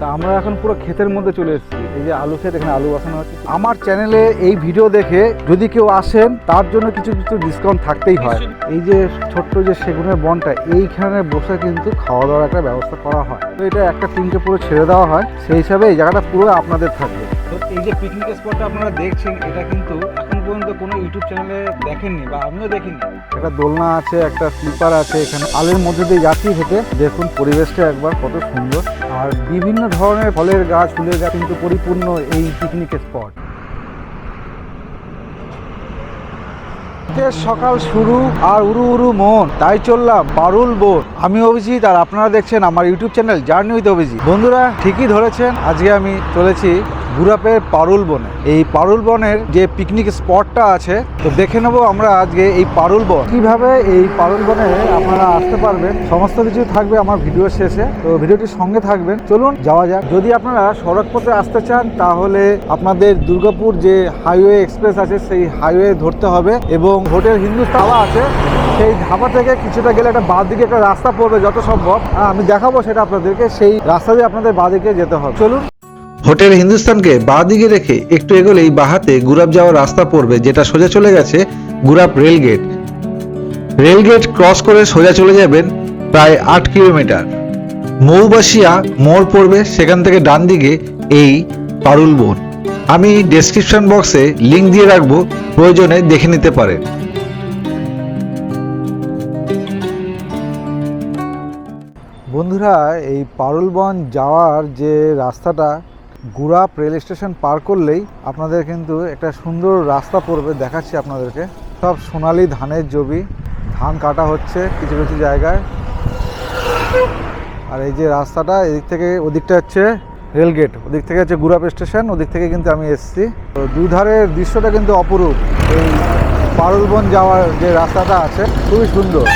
তা আমরা এখন পুরো ক্ষেতের মধ্যে চলে এসেছি। এই যে আলু ক্ষেত এখানে আলু বসানো হচ্ছে। আমার চ্যানেলে এই ভিডিও দেখে যদি কেউ আসেন তার জন্য কিছু কিছু ডিসকাউন্ট থাকতেই হয়। এই যে ছোট্ট যে সেগুনের বনটা এইখানে বসে কিন্তু খাওয়া দাওয়ার একটা ব্যবস্থা করা হয়। তো এটা একটা টিমকে পুরো ছেড়ে দেওয়া হয়। সেই হিসাবে এই জায়গাটা পুরো আপনাদের থাকবে। তো এই যে পিকনিক স্পটটা আপনারা দেখছেন এটা কিন্তু এখন পর্যন্ত কোনো ইউটিউব চ্যানেলে দেখেননি বা আমিও দেখিনি। একটা দোলনা আছে একটা স্লিপার আছে এখানে আলের মধ্যে দিয়ে যাচ্ছি হেঁটে দেখুন পরিবেশটা একবার কত সুন্দর। আর বিভিন্ন ধরনের ফলের গাছ ফুলের গাছ কিন্তু পরিপূর্ণ এই পিকনিক স্পট সকাল শুরু আর উরু উরু মন, তাই চললাম পারুল বোন আমি অভিজিৎ আর আপনারা দেখছেন আমার YouTube channel journey with Abhijit. বন্ধুরা, ঠিকই ধরেছেন, আজকে আমি চলেছি গুরাপের পারুল বনে। এই পারুল বনের যে পিকনিক স্পটটা আছে, তো দেখে নেব আমরা আজকে এই পারুল বন। কীভাবে এই পারুল বনে আপনারা আসতে পারবেন, সমস্ত কিছু থাকবে আমার ভিডিও শেষে। তো ভিডিওটির সঙ্গে থাকবেন। চলুন, যাওয়া যাক। যদি আপনারা সড়ক পথে আসতে চান, তাহলে আপনাদের দুর্গাপুর যে হাইওয়ে এক্সপ্রেস আছে, সেই হাইওয়ে ধরতে হবে এবং হোটেল হিন্দুস্তান ধাবা আছে। সেই ধাবা থেকে কিছুটা গেলে একটা বাঁ দিকে একটা রাস্তা পড়বে যত সম্ভব। আমি দেখাবো সেটা আপনাদেরকে। সেই রাস্তা দিয়ে আপনাদের বাঁ দিকে যেতে হবে। চলুন। হোটেল হিন্দুস্তানকে বাঁ দিকে রেখে একটু এগোলেই বাহাতে গুরাপ যাওয়ার রাস্তা পড়বে, যেটা সোজা চলে গেছে গুরাপ রেলগেট রেলগেট ক্রস করে সোজা চলে যাবেন প্রায় আট কিলোমিটার। মৌবাসিয়া মোড় পড়বে সেখান থেকে ডান দিকে এই পারুল বন আমি ডেসক্রিপশন বক্সে লিঙ্ক দিয়ে রাখব, প্রয়োজনে দেখে নিতে পারেন। বন্ধুরা, এই পারুলবন যাওয়ার যে রাস্তাটা গুরাপ রেল স্টেশন পার করলেই আপনাদের কিন্তু একটা সুন্দর রাস্তা পড়বে, দেখাচ্ছি আপনাদেরকে। সব সোনালি ধানের জমি, ধান কাটা হচ্ছে কিছু কিছু জায়গায়। আর এই যে রাস্তাটা, এদিক থেকে ওদিকটা হচ্ছে রেলগেট ওদিক থেকে হচ্ছে গুরাপ স্টেশন ওদিক থেকে কিন্তু আমি এসেছি। তো দুধারের দৃশ্যটা কিন্তু অপরূপ। এই পারুলবন যাওয়ার যে রাস্তাটা আছে, খুবই সুন্দর।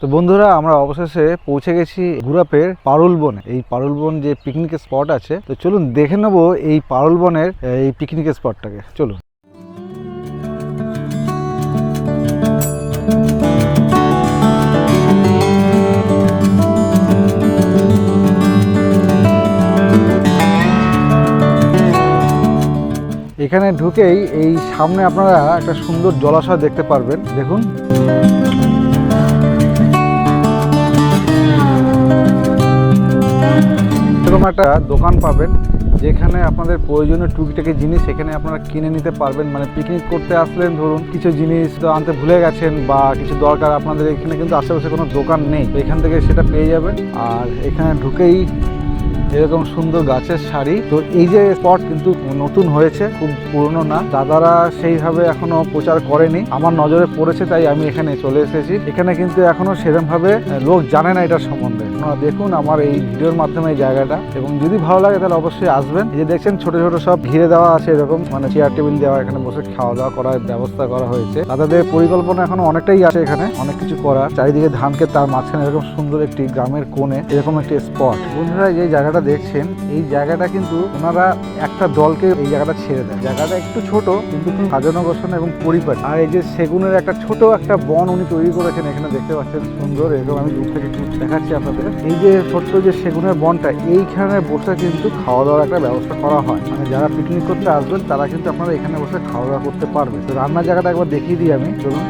তো বন্ধুরা, আমরা অবশেষে পৌঁছে গেছি গুরাপের পারুল বনে এই পারুলবন যে পিকনিক স্পট আছে, তো চলুন দেখে নেব এই পারুল বনের এই পিকনিক স্পটটাকে চলুন। এখানে ঢুকেই এই সামনে আপনারা একটা সুন্দর জলাশয় দেখতে পারবেন। দেখুন। এরকম একটা দোকান পাবেন, যেখানে আপনাদের প্রয়োজনীয় টুকিটাকি জিনিস এখানে আপনারা কিনে নিতে পারবেন। মানে পিকনিক করতে আসলেন, ধরুন, কিছু জিনিস আনতে ভুলে গেছেন বা কিছু দরকার আপনাদের এখানে কিন্তু আশেপাশে কোনো দোকান নেই। এখান থেকে সেটা পেয়ে যাবেন। আর এখানে ঢুকেই এরকম সুন্দর গাছের শাড়ি। তো এই যে স্পট কিন্তু নতুন হয়েছে, খুব পুরনো না। দাদারা সেইভাবে এখনও প্রচার করেনি। আমার নজরে পড়েছে, তাই আমি এখানে চলে এসেছি। এখানে কিন্তু এখনও সেরকম ভাবে লোক জানে না এটার সম্বন্ধে। দেখুন আমার এই ভিডিওর মাধ্যমে এই জায়গাটা। এবং যদি ভালো লাগে, তাহলে অবশ্যই আসবেন। এই যে দেখছেন, ছোট ছোট সব ঘিরে দেওয়া আছে এরকম। মানে চেয়ার টেবিল দেওয়া, এখানে বসে খাওয়া দাওয়া করার ব্যবস্থা করা হয়েছে। দাদাদের পরিকল্পনা এখনও অনেকটাই আছে এখানে। অনেক কিছু করার। চারিদিকে ধানকে তার মাঝখানে এরকম সুন্দর একটি গ্রামের কোণে এরকম একটি স্পট বন্ধুরা যে জায়গাটা দেখছেন, এই জায়গাটা কিন্তু ওনারা একটা দলকে এই জায়গাটা ছেড়ে দেয় জায়গাটা একটু ছোট, কিন্তু সাজানো গোছানো এবং পরিপাটি। আর এই যে সেগুনের একটা ছোট একটা বন উনি তৈরি করেছেন, এখানে দেখতে পাচ্ছেন সুন্দর, এরকম আমি দূর থেকে একটু দেখাচ্ছি আপনাদের। এই যে ছোট্ট যে সেগুনের বনটা, এইখানে বসে কিন্তু খাওয়া দাওয়ার একটা ব্যবস্থা করা হয়। মানে যারা পিকনিক করতে আসবেন, তারা কিন্তু আপনারা এখানে বসে খাওয়া দাওয়া করতে পারবে তো রান্নার জায়গাটা একবার দেখিয়ে দিই আমি, চলুন।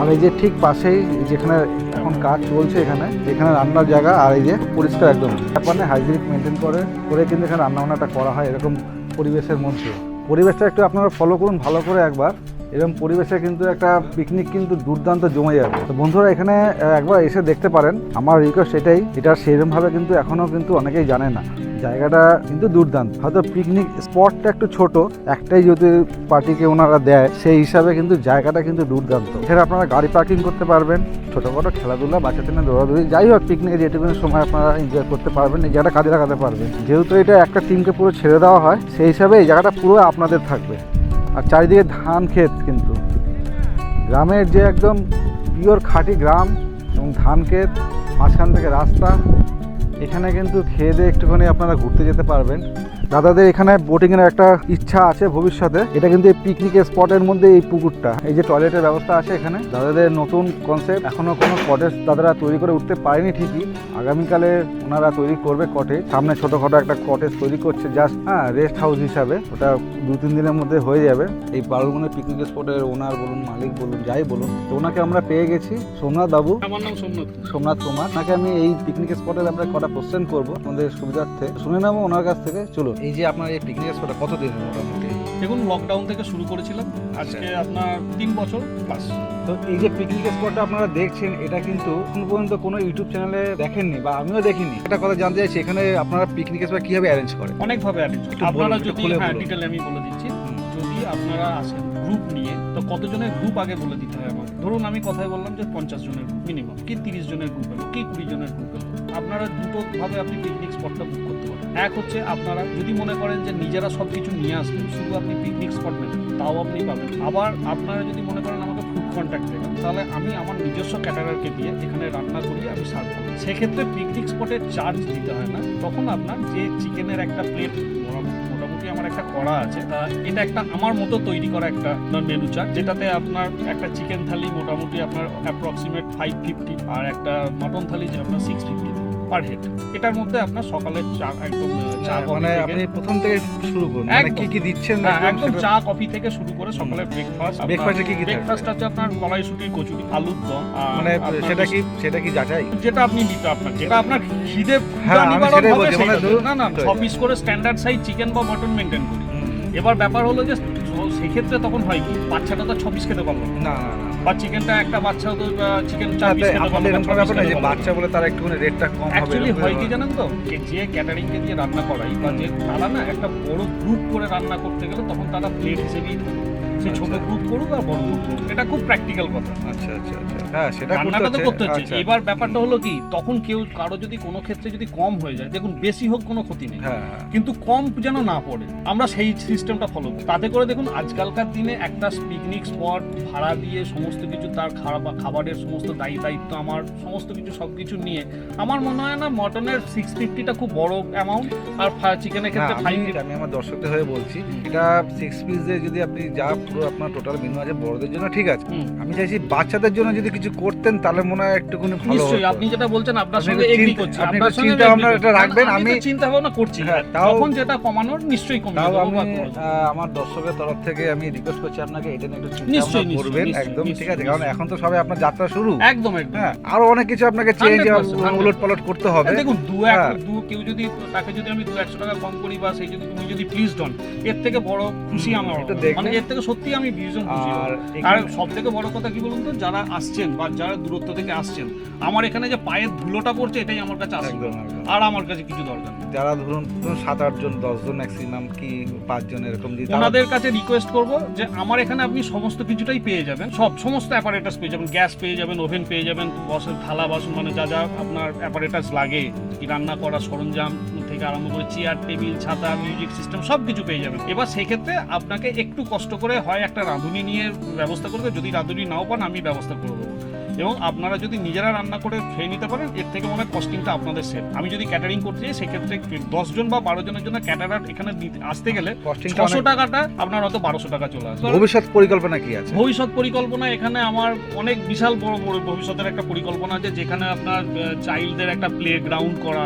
আর এই যে ঠিক পাশেই যেখানে এখন কাজ চলছে এখানে। এখানে রান্নার জায়গা আর এই যে পরিষ্কার একদম। মানে হাইজিনিক মেনটেন করে করে কিন্তু এখানে রান্নাবান্নাটা করা হয় এরকম পরিবেশের মধ্যে। পরিবেশটা একটু আপনারা ফলো করুন ভালো করে একবার। এরকম পরিবেশে কিন্তু একটা পিকনিক কিন্তু দুর্দান্ত জমে যাবে। তো বন্ধুরা, এখানে একবার এসে দেখতে পারেন। আমার রিকোয়েস্ট এটাই, এটা সেরকমভাবে কিন্তু এখনও কিন্তু অনেকেই জানে না। জায়গাটা কিন্তু দুর্দান্ত। হয়তো পিকনিক স্পটটা একটু ছোট, একটাই যদি পার্টিকে ওনারা দেয়, সেই হিসাবে কিন্তু জায়গাটা কিন্তু দুর্দান্ত। এখানে আপনারা গাড়ি পার্কিং করতে পারবেন, ছোটোখাটো খেলাধুলা বাচ্চাদের দৌড়াদৌড়ি, যাই হোক পিকনিকে যেটুকু সময় আপনারা এনজয় করতে পারবেন, এই জায়গাটা কাজে লাগাতে পারবেন। যেহেতু এটা একটা টিমকে পুরো ছেড়ে দেওয়া হয়, সেই হিসাবে এই জায়গাটা পুরো আপনাদের থাকবে। আর চারিদিকে ধান ক্ষেত কিন্তু। গ্রামের যে একদম পিওর খাঁটি গ্রাম এবং ধান ক্ষেত, মাঝখান থেকে রাস্তা, এখানে কিন্তু খেয়ে দিয়ে একটুখানি আপনারা ঘুরতে যেতে পারবেন। দাদাদের এখানে বোটিং এর একটা ইচ্ছা আছে ভবিষ্যতে। এটা কিন্তু এই পিকনিক স্পটের মধ্যে এই পুকুরটা। এই যে টয়লেটের ব্যবস্থা আছে এখানে। দাদাদের নতুন কনসেপ্ট এখনও কোনো কটেজ দাদারা তৈরি করে উঠতে পারেনি ঠিকই। আগামীকালে ওনারা তৈরি করবে কটেজ সামনে ছোটখাটো একটা কটেজ তৈরি করছে। জাস্ট হ্যাঁ রেস্ট হাউস হিসাবে। ওটা দু তিন দিনের মধ্যে হয়ে যাবে। এই বারুলমনের পিকনিক স্পটের ওনার বলুন মালিক বলুন যাই বলুন তো ওনাকে আমরা পেয়ে গেছি। সোমনাথ বাবু। আমার নাম সোমনাথ। সোমনাথ কুমার। তাকে আমি এই পিকনিক স্পটের আমরা কটা কোশ্চেন করব আমাদের সুবিধার্থে। শুনে নেব ওনার কাছ থেকে। চলুন। এই যে আপনার এই পিকনিক স্পটটা কত কতদিন মোটামুটি? দেখুন লকডাউন থেকে শুরু করেছিলাম। আজকে আপনার তিন বছর প্লাস তো এই যে পিকনিক স্পটটা আপনারা দেখছেন এটা কিন্তু এখন পর্যন্ত কোনো ইউটিউব চ্যানেলে দেখেননি বা আমিও দেখিনি। একটা কথা জানতে চাইছি এখানে আপনারা পিকনিক স্পট কীভাবে অ্যারেঞ্জ করেন? অনেকভাবে অ্যারেঞ্জ বলুন, আপনারা যদি হ্যাঁ। ডিটেল আমি বলে দিচ্ছি। যদি আপনারা আসেন গ্রুপ নিয়ে তো কতজনের গ্রুপ আগে বলে দিতে হয় আমার ধরুন আমি কথায় বললাম যে পঞ্চাশ জনের মিনিমাম কি তিরিশ জনের গ্রুপ এলো কি কুড়ি জনের গ্রুপ এলো। আপনারা দুটো ভাবে আপনি পিকনিক স্পটটা বুক করতে পারেন এক হচ্ছে আপনারা যদি মনে করেন যে নিজেরা সব কিছু নিয়ে আসবেন, শুধু আপনি পিকনিক স্পট নেবেন, তাও আপনি পাবেন। আবার আপনারা যদি মনে করেন আমাকে ফুড কন্ট্যাক্ট দেবেন, তাহলে আমি আমার নিজস্ব ক্যাটারারকে দিয়ে এখানে রান্না করিয়ে আমি সার্ভ করব। সেক্ষেত্রে পিকনিক স্পটের চার্জ দিতে হয় না। তখন আপনার যে চিকেনের একটা প্লেট মোটামুটি আমার একটা করা আছে, তা এটা একটা আমার মতো তৈরি করা একটা মেনু চার্ট যেটাতে আপনার একটা চিকেন থালি মোটামুটি আপনার অ্যাপ্রক্সিমেট ফাইভ ফিফটি আর একটা মটন থালি যে আপনার সিক্স ফিফটি পার হেড এটার মধ্যে আপনার সকালের চা একদম চা মানে আপনি প্রথম থেকে শুরু করুন। মানে কি কি দিচ্ছেন হ্যাঁ, একদম চা কফি থেকে শুরু করে সকালের ব্রেকফাস্ট এ কি কি? ব্রেকফাস্ট আপনার কড়াইশুটি কচুরি আলুর দম মানে সেটা কি সেটা কি যাচাই? যেটা আপনি নিতে আপনার যেটা আপনার খিদে হ্যাঁ, হবে বলছি, মানে না না ছ পিস করে স্ট্যান্ডার্ড সাইজ চিকেন বা মটন মেনটেন করি। এবার ব্যাপার হলো যে সেক্ষেত্রে তখন হয় কি? বাচ্চাটা তো ছ পিস খেতে পারল না। না না না। বা চিকেনটা একটা বাচ্চা তো চিকেন চার পিস খেতে পারল এরকম ব্যাপার না যে বাচ্চা বলে তার একটুখানি রেটটা কম হবে অ্যাকচুয়ালি হয় কি জানেন তো? যে যে ক্যাটারিং কে দিয়ে রান্না করাই বা যে তারা না একটা বড় গ্রুপ করে রান্না করতে গেলে তখন তারা প্লেট হিসেবেই। সে ছোট আচ্ছা। গ্রুপ করুক আর বড় গ্রুপ করুক। এটা খুব প্র্যাকটিক্যাল কথা। আচ্ছা আচ্ছা আচ্ছা। হ্যাঁ সেটা রান্নাটা তো করতে হচ্ছে। আচ্ছা। এবার ব্যাপারটা হলো কি তখন কেউ কারও যদি কোনো ক্ষেত্রে যদি কম হয়ে যায় দেখুন বেশি হোক কোনো ক্ষতি নেই। হ্যাঁ হ্যাঁ। কিন্তু কম যেন না পড়ে আমরা সেই সিস্টেমটা ফলো করি। তাতে করে দেখুন আজকালকার দিনে একটা পিকনিক স্পট ভাড়া দিয়ে সমস্ত কিছু তার খারাপ খাবারের সমস্ত দায়ী দায়িত্ব আমার সমস্ত কিছু সব কিছু নিয়ে আমার মনে হয় না মটনের সিক্স ফিফটিটা খুব বড় অ্যামাউন্ট আর চিকেনের ক্ষেত্রে আমি আমার দর্শকদের হয়ে বলছি। এটা সিক্স পিস যদি আপনি যা পুরো আপনার টোটাল মেনু আছে বড়দের জন্য ঠিক আছে? আমি চাইছি বাচ্চাদের জন্য যদি কিছু করতেন তাহলে মনে হয় একটুখানি ভালো নিশ্চয়ই হতো। আপনি যেটা বলছেন আপনার সঙ্গে এগ্রি করছি। আপনি আপনার সঙ্গে চিন্তা ভাবনা একটা রাখবেন, আমি- চিন্তা ভাবনা করছি। হ্যাঁ, তখন যেটা কমানোর নিশ্চয়ই কমিয়ে তাও আমি আমার দর্শকের তরফ থেকে আমি রিকোয়েস্ট করছি আপনাকে এটা নিয়ে একটু চিন্তা করবেন একদম ঠিক আছে? কারণ এখন তো সবে আপনার যাত্রা শুরু। একদম একদম। হ্যাঁ আরও অনেক কিছু আপনাকে চেঞ্জ 100%, উলট পালট করতে হবে। দেখুন দু এক হ্যাঁ। দু কেউ যদি তাকে যদি আমি দু একশো টাকা কম করি বা সেই যদি তুমি যদি প্লিজ ডন এর থেকে বড় খুশি আমার। মানে এর থেকে সত্যি আমি ভীষণ খুশি আর আর সব থেকে বড় কথা কি বলুন তো যারা আসছেন বা যারা দূরত্ব থেকে আসছেন আমার এখানে যে পায়ের ধুলোটা পড়ছে এটাই আমার কাছে আসবে আর আমার কাছে কিছু দরকার নেই। যারা ধরুন সাত আট জন দশ জন ম্যাক্সিমাম কি পাঁচজন এরকম যদি ওনাদের কাছে রিকোয়েস্ট করব যে আমার এখানে আপনি সমস্ত কিছুটাই পেয়ে যাবেন। সব সমস্ত অ্যাপারেটাস পেয়ে যাবেন। গ্যাস পেয়ে যাবেন ওভেন পেয়ে যাবেন বসের থালা বাসন মানে যা যা আপনার অ্যাপারেটাস লাগে কি রান্না করা সরঞ্জাম থেকে আরম্ভ করে চেয়ার টেবিল ছাতা মিউজিক সিস্টেম সব কিছু পেয়ে যাবেন। এবার সেক্ষেত্রে আপনাকে একটু কষ্ট করে হয় একটা রাঁধুনি নিয়ে ব্যবস্থা করবে। যদি রাঁধুনি নাও পান, আমি ব্যবস্থা করে দেবো। এবং আপনারা যদি নিজেরা রান্না করে খেয়ে নিতে পারেন এর থেকে মনে হয় কস্টিংটা আপনাদের সেভ আমি যদি ক্যাটারিং করতে যাই সেক্ষেত্রে দশজন বা বারো জনের জন্য ক্যাটারার এখানে আসতে গেলে ছশো টাকাটা আপনার হয়তো বারোশো টাকা চলে আসবে। ভবিষ্যৎ পরিকল্পনা কি আছে? ভবিষ্যৎ পরিকল্পনা এখানে আমার অনেক বিশাল বড় বড় ভবিষ্যতের একটা পরিকল্পনা আছে যেখানে আপনার চাইল্ডদের একটা প্লে গ্রাউন্ড করা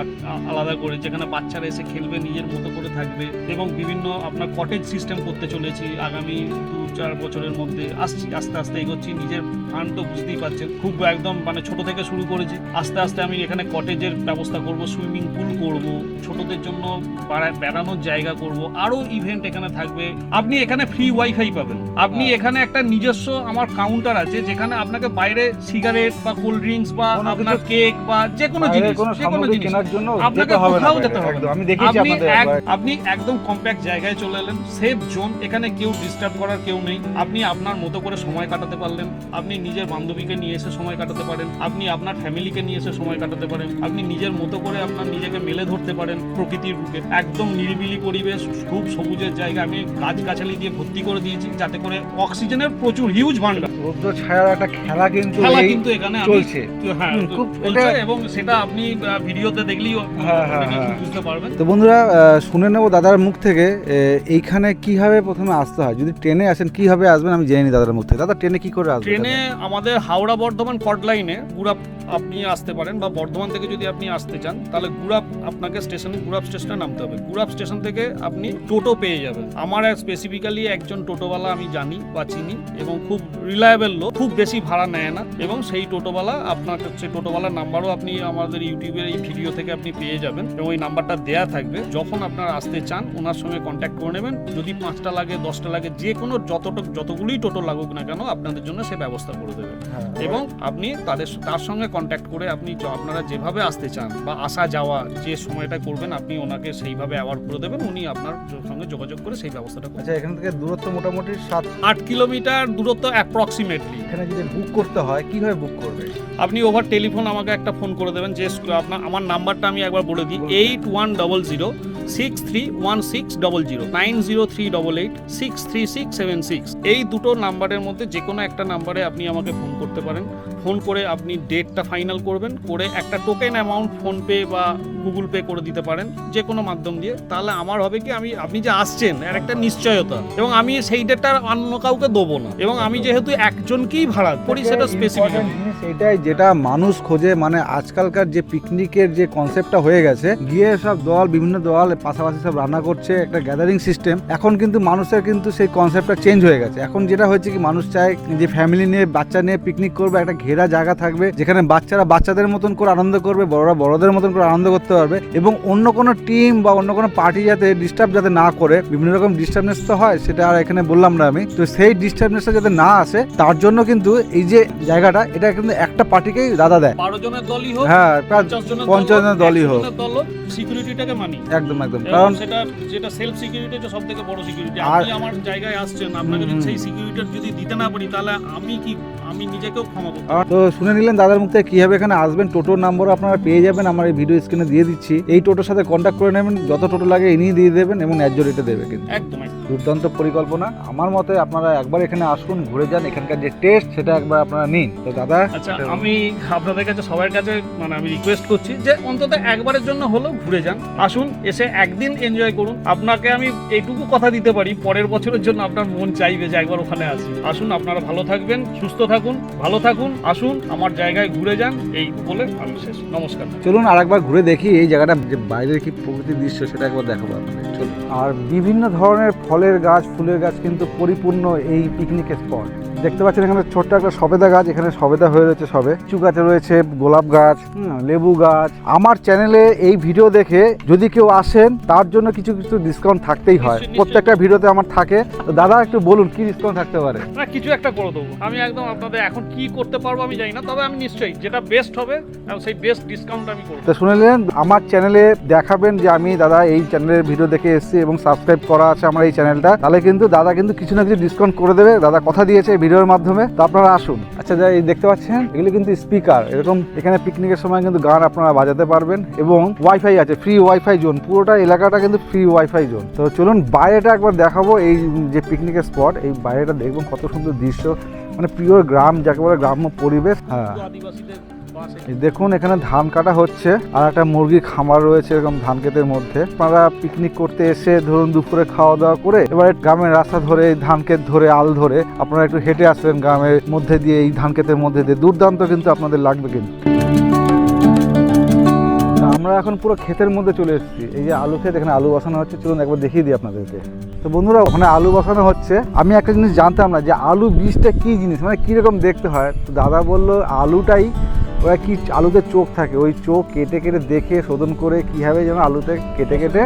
আলাদা করে যেখানে বাচ্চারা এসে খেলবে নিজের মতো করে থাকবে এবং বিভিন্ন আপনার কটেজ সিস্টেম করতে চলেছি। আগামী চার বছরের মধ্যে আসছি আস্তে আস্তে এগোচ্ছি নিজের ফান্ড তো বুঝতেই পারছেন। খুব একদম মানে ছোট থেকে শুরু করেছি। আস্তে আস্তে আমি এখানে কটেজের ব্যবস্থা করব সুইমিং পুল করব ছোটদের জন্য বাড়া- বেড়ানোর জায়গা করব আরও ইভেন্ট এখানে থাকবে। আপনি এখানে ফ্রি ওয়াইফাই পাবেন। আপনি হ্যাঁ। এখানে একটা নিজস্ব আমার কাউন্টার আছে যেখানে আপনাকে বাইরে সিগারেট বা কোল্ড ড্রিঙ্কস বা আপনার কেক বা যে কোনো জিনিস যে কোনো জিনিস আপনাকে কোথাও যেতে হবে আমি দেখেছি। আপনি একদম কম্প্যাক্ট জায়গায় চলে এলেন সেফ জোন এখানে কেউ ডিস্টার্ব করার কেউ নেই। আপনি আপনার মতো করে সময় কাটাতে পারলেন। আপনি নিজের বান্ধবীকে নিয়ে এসে সময় কাটাতে পারেন। আপনি আপনার ফ্যামিলিকে নিয়ে এসে সময় কাটাতে পারেন। আপনি নিজের মতো করে আপনার নিজেকে মেলে ধরতে পারেন প্রকৃতির বুকে। একদম নিরিবিলি পরিবেশ খুব সবুজের জায়গা। আমি গাছ গাছালি দিয়ে ভর্তি করে দিয়েছি যাতে করে অক্সিজেনের প্রচুর হিউজ ভান্ডার রৌদ্র ছায়ার একটা খেলা কিন্তু খেলা কিন্তু এখানে চলছে। হ্যাঁ এবং সেটা আপনি ভিডিওতে দেখলেই হ্যাঁ, হ্যাঁ। বুঝতে পারবেন। তো বন্ধুরা শুনে নেব দাদার মুখ থেকে এইখানে কীভাবে প্রথমে আসতে হয়? যদি ট্রেনে আসেন কীভাবে আসবেন আমি জেনে নিই দাদার মুখ থেকে। দাদা ট্রেনে কি করে আসবেন ট্রেনে আমাদের হাওড়া বর্ধমান কট লাইনে গুড়াপ আপনি আসতে পারেন বা বর্ধমান থেকে যদি আপনি আসতে চান তাহলে গুড়াপ আপনাকে স্টেশনে গুড়াপ স্টেশনে নামতে হবে। গুড়াপ স্টেশন থেকে আপনি টোটো পেয়ে যাবেন। আমার স্পেসিফিক্যালি একজন টোটোওয়ালা আমি জানি বা চিনি এবং খুব রিলায়েবল লোক খুব বেশি ভাড়া নেয় না এবং সেই টোটোওয়ালা আপনার হচ্ছে টোটোওয়ালার নাম্বারও আপনি আমাদের ইউটিউবের এই ভিডিও থেকে আপনি পেয়ে যাবেন এবং ওই নাম্বারটা দেয়া থাকবে। যখন আপনারা আসতে চান ওনার সঙ্গে কন্ট্যাক্ট করে নেবেন। যদি পাঁচটা লাগে দশটা লাগে যে কোনো যতটুক যতগুলোই টোটো লাগুক না কেন আপনাদের জন্য সে ব্যবস্থা করে দেবে। হ্যাঁ। এবং আপনি তাদের তার সঙ্গে কন্ট্যাক্ট করে আপনি আপনারা যেভাবে আসতে চান বা আসা যাওয়া যে সময়টা করবেন আপনি ওনাকে সেইভাবে অ্যাওয়ার্ড করে দেবেন উনি আপনার সঙ্গে যোগাযোগ করে সেই ব্যবস্থাটা আচ্ছা এখান থেকে দূরত্ব মোটামুটি সাত আট কিলোমিটার দূরত্ব অ্যাপ্রক্সিমেটলি এখানে যদি বুক করতে হয় কীভাবে বুক করবে? আপনি ওভার টেলিফোন আমাকে একটা ফোন করে দেবেন যে আপনার আমার নাম্বারটা আমি একবার বলে দিই eight one double zero six three one six double zero nine zero three double eight six three six seven six এই দুটো নাম্বারের মধ্যে যে কোনো একটা নাম্বারে আপনি আমাকে ফোন করতে পারেন। ফোন করে আপনি ডেটটা ফাইনাল করবেন করে একটা টোকেন অ্যামাউন্ট ফোনপে বা গুগল পে করে দিতে পারেন যে কোনো মাধ্যম দিয়ে। তাহলে আমার হবে কি আমি আপনি যে আসছেন এর একটা নিশ্চয়তা। এবং আমি সেই ডেটটা অন্য কাউকে দেবো না। এবং আমি যেহেতু একজনকেই ভাড়া করি সেটা স্পেসিফিক এইটাই যেটা মানুষ খোঁজে। মানে আজকালকার যে পিকনিকের যে কনসেপ্টটা হয়ে গেছে গিয়ে সব দল বিভিন্ন দল পাশাপাশি সব রান্না করছে একটা গ্যাদারিং সিস্টেম এখন কিন্তু মানুষের কিন্তু সেই কনসেপ্টটা চেঞ্জ হয়ে গেছে। এখন যেটা হয়েছে কি মানুষ চায় যে ফ্যামিলি নিয়ে বাচ্চা নিয়ে পিকনিক করবে একটা ঘেরা জায়গা থাকবে যেখানে বাচ্চারা বাচ্চাদের মতন করে আনন্দ করবে বড়রা বড়দের মতন করে আনন্দ করতে পারবে এবং অন্য কোনো টিম বা অন্য কোনো পার্টি যাতে ডিস্টার্ব যাতে না করে বিভিন্ন রকম ডিস্টার্বনেস তো হয় সেটা আর এখানে বললাম না আমি। তো সেই ডিস্টার্বনেসটা যাতে না আসে তার জন্য কিন্তু এই যে জায়গাটা এটা কিন্তু একটা পার্টিকেই দাদা দেয়। বারো জনের দলই হোক হ্যাঁ পঞ্চাশ জনের দলই হোক। হোক সিকিউরিটিটাকে মানি একদম একদম। কারণ সেটা যেটা সেলফ সিকিউরিটি হচ্ছে সব থেকে বড় সিকিউরিটি আর- আপনি আমার জায়গায় আসছেন আপনাকে যদি সেই সিকিউরিটি যদি দিতে না পারি তাহলে আমি কি আমি নিজেকেও ক্ষমা করব তো শুনে নিলেন দাদার মুখ থেকে কীভাবে এখানে আসবেন টোটোর নাম্বার আপনারা পেয়ে যাবেন। আমার এই ভিডিও স্ক্রিনে দিয়ে দিচ্ছি। এই টোটোর সাথে কন্ট্যাক্ট করে নেবেন। যত টোটো লাগে ইনি দিয়ে দেবেন এবং ন্যায্য রেটে দেবে কিন্তু। একদম একদম। দুর্দান্ত পরিকল্পনা। আমার মতে আপনারা একবার এখানে আসুন ঘুরে যান। এখানকার যে টেস্ট সেটা একবার আপনারা নিন। তো দাদা আচ্ছা আমি আপনাদের কাছে সবার কাছে মানে আমি রিকোয়েস্ট করছি যে অন্তত একবারের জন্য হলেও ঘুরে যান। আসুন এসে একদিন এনজয় করুন। আপনাকে আমি এইটুকু কথা দিতে পারি পরের বছরের জন্য আপনার মন চাইবে যে একবার ওখানে আসি। আসুন আপনারা ভালো থাকবেন সুস্থ থাকুন ভালো থাকুন আসুন আমার জায়গায় ঘুরে যান এই বলে আমি শেষ। নমস্কার। চলুন আর একবার ঘুরে দেখি এই জায়গাটা যে বাইরের কি প্রকৃতির দৃশ্য সেটা একবার দেখাবো আপনাদের। চলুন। আর বিভিন্ন ধরনের ফলের গাছ ফুলের গাছ কিন্তু পরিপূর্ণ এই পিকনিক স্পট দেখতে পাচ্ছেন এখানে ছোট্ট একটা সবেদা গাছ এখানে সবেদা হয়ে রয়েছে সবে। কিছু গাছে রয়েছে গোলাপ গাছ লেবু গাছ। আমার চ্যানেলে এই ভিডিও দেখে যদি কেউ আসেন তার জন্য কিছু কিছু ডিসকাউন্ট থাকতেই হয়। প্রত্যেকটা ভিডিওতে আমার থাকে। তো দাদা একটু বলুন কি ডিসকাউন্ট থাকতে পারে? না কিছু একটা করে দেবো। আমি একদম আপনাদের এখন কি করতে পারব আমি জানি না তবে আমি নিশ্চয়ই যেটা বেস্ট হবে সেই বেস্ট ডিসকাউন্ট আমি করব। তো শুনলেন আমার চ্যানেলে দেখাবেন যে আমি দাদা এই চ্যানেলের ভিডিও দেখে এসেছি এবং সাবস্ক্রাইব করা আছে আমার এই চ্যানেলটা তাহলে কিন্তু দাদা কিন্তু কিছু না কিছু ডিসকাউন্ট করে দেবে। দাদা কথা দিয়েছে এই ভিডিওর মাধ্যমে, তো আপনারা আসুন। আচ্ছা যাই, দেখতে পাচ্ছেন? এগুলো কিন্তু স্পিকার। এরকম এখানে পিকনিকের সময় কিন্তু গান আপনারা বাজাতে পারবেন এবং ওয়াইফাই আছে ফ্রি ওয়াইফাই জোন পুরোটা এলাকাটা কিন্তু ফ্রি ওয়াইফাই জোন তো চলুন, বাইরেটা একবার দেখাবো এই যে পিকনিকের স্পট এই বাইরেটা দেখবেন কত সুন্দর দৃশ্য। মানে পিওর গ্রাম, যাকে বলে গ্রাম্য পরিবেশ। হ্যাঁ। দেখুন, এখানে ধান কাটা হচ্ছে, আর একটা মুরগি খামার রয়েছে এরকম ধান ক্ষেতের মধ্যে। আপনারা পিকনিক করতে এসে ধরুন দুপুরে খাওয়া দাওয়া করে এবার গ্রামের রাস্তা ধরে, এই ধান ক্ষেত ধরে, আল ধরে আপনারা একটু হেঁটে আসবেন গ্রামের মধ্যে দিয়ে, এই ধান ক্ষেতের মধ্যে দিয়ে। দুর্দান্ত কিন্তু আপনাদের লাগবে কিন্তু। আমরা এখন পুরো ক্ষেতের মধ্যে চলে এসেছি। এই যে আলু ক্ষেত, এখানে আলু বসানো হচ্ছে, চলুন একবার দেখিয়ে দিই আপনাদেরকে। তো বন্ধুরা, ওখানে আলু বসানো হচ্ছে। আমি একটা জিনিস জানতাম না যে আলু বীজটা কি জিনিস মানে কীরকম দেখতে হয়? তো দাদা বলল, আলুটাই ওরা কি আলুতে চোখ থাকে? ওই চোখ কেটে কেটে দেখে, শোধন করে কীভাবে যেন আলুতে কেটে কেটে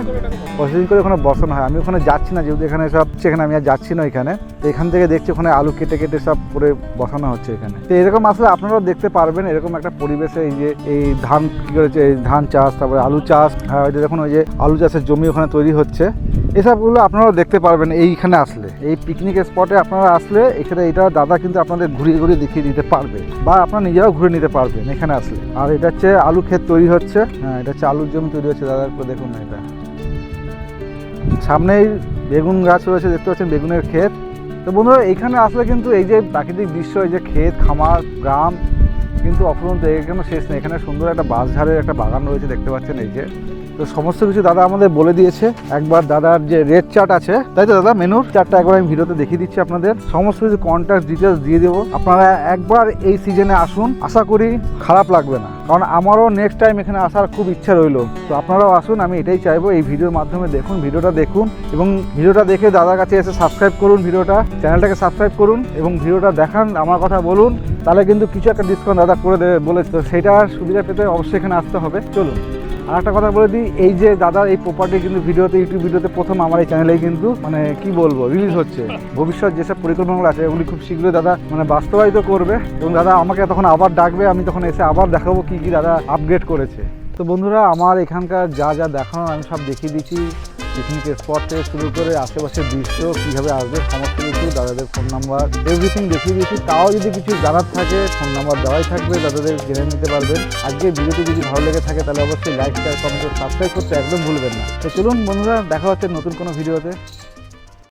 প্রসেসিং করে ওখানে বসানো হয়। আমি ওখানে যাচ্ছি না, যেহেতু এখানে সব সেখানে আমি আর যাচ্ছি না ওইখানে। তো এখান থেকে দেখছি ওখানে আলু কেটে কেটে সব করে বসানো হচ্ছে এখানে। তো এরকম আসলে আপনারাও দেখতে পারবেন এরকম একটা পরিবেশে এই যে, এই ধান কী করেছে, এই ধান চাষ, তারপরে আলু চাষ দেখুন ওই যে আলু চাষের জমি ওখানে তৈরি হচ্ছে। এসবগুলো আপনারাও দেখতে পারবেন এইখানে আসলে। এই পিকনিক স্পটে আপনারা আসলে এখানে এটা দাদা কিন্তু আপনাদের ঘুরিয়ে ঘুরিয়ে দেখিয়ে দিতে পারবে। বা আপনারা নিজেরাও ঘুরে নিতে পারবেন। এখানে আসলে আর এটা হচ্ছে আলু ক্ষেত তৈরি হচ্ছে। হ্যাঁ এটা হচ্ছে আলুর জমি তৈরি হচ্ছে, দাদা দেখুন না এটা। সামনেই বেগুন গাছ রয়েছে, দেখতে পাচ্ছেন বেগুনের ক্ষেত। তো বন্ধুরা, এখানে আসলে কিন্তু এই যে প্রাকৃতিক দৃশ্য, এই যে ক্ষেত, খামার, গ্রাম, কিন্তু অফুরন্ত এখানে শেষ নেই। এখানে সুন্দর একটা বাঁশঝাড়ের একটা বাগান রয়েছে, দেখতে পাচ্ছেন এই যে। তো সমস্ত কিছু দাদা আমাদের বলে দিয়েছে। একবার দাদার যে রেড চার্ট আছে, তাই তো দাদা? মেনুর চার্টটা একবার আমি ভিডিওতে দেখিয়ে দিচ্ছি আপনাদের। সমস্ত কিছু কন্ট্যাক্ট ডিটেলস দিয়ে দেবো। আপনারা একবার এই সিজনে আসুন। আশা করি খারাপ লাগবে না। কারণ আমারও নেক্সট টাইম এখানে আসার খুব ইচ্ছা রইল। তো আপনারাও আসুন, আমি এটাই চাইব। এই ভিডিওর মাধ্যমে দেখুন, ভিডিওটা দেখুন এবং ভিডিওটা দেখে দাদার কাছে এসে সাবস্ক্রাইব করুন ভিডিওটা। চ্যানেলটাকে সাবস্ক্রাইব করুন এবং ভিডিওটা দেখান, আমার কথা বলুন। তাহলে কিন্তু কিছু একটা ডিসকাউন্ট দাদা করে দেবে বলেছে তো সেটার সুবিধা পেতে অবশ্যই এখানে আসতে হবে। চলুন। আর একটা কথা বলে দিই, এই যে দাদা এই প্রপার্টি কিন্তু ভিডিওতে ইউটিউব ভিডিওতে প্রথম আমার এই চ্যানেলেই কিন্তু মানে কি বলব রিলিজ হচ্ছে। ভবিষ্যৎ যেসব পরিকল্পনাগুলো আছে, এগুলি খুব শীঘ্রই দাদা মানে বাস্তবায়িত করবে। এবং দাদা আমাকে তখন আবার ডাকবে, আমি তখন এসে আবার দেখাবো কি কি দাদা আপগ্রেড করেছে। তো বন্ধুরা, আমার এখানকার যা যা দেখানো, আমি সব দেখিয়ে দিচ্ছি। পিকনিক স্পট থেকে শুরু করে আশেপাশের দৃশ্য কীভাবে আসবে, সমস্ত কিছু, দাদাদের ফোন নাম্বার এভরিথিং দেখিয়ে দিয়েছি। তাও যদি কিছু জানার থাকে ফোন নাম্বার দেওয়াই থাকবে, দাদাদের জেনে নিতে পারবেন। আজকে ভিডিওটি যদি ভালো লেগে থাকে, তাহলে অবশ্যই লাইক শেয়ার কমেন্ট সাবস্ক্রাইব করতে একদম ভুলবেন না। তো চলুন বন্ধুরা, দেখা হচ্ছে নতুন কোনো ভিডিওতে।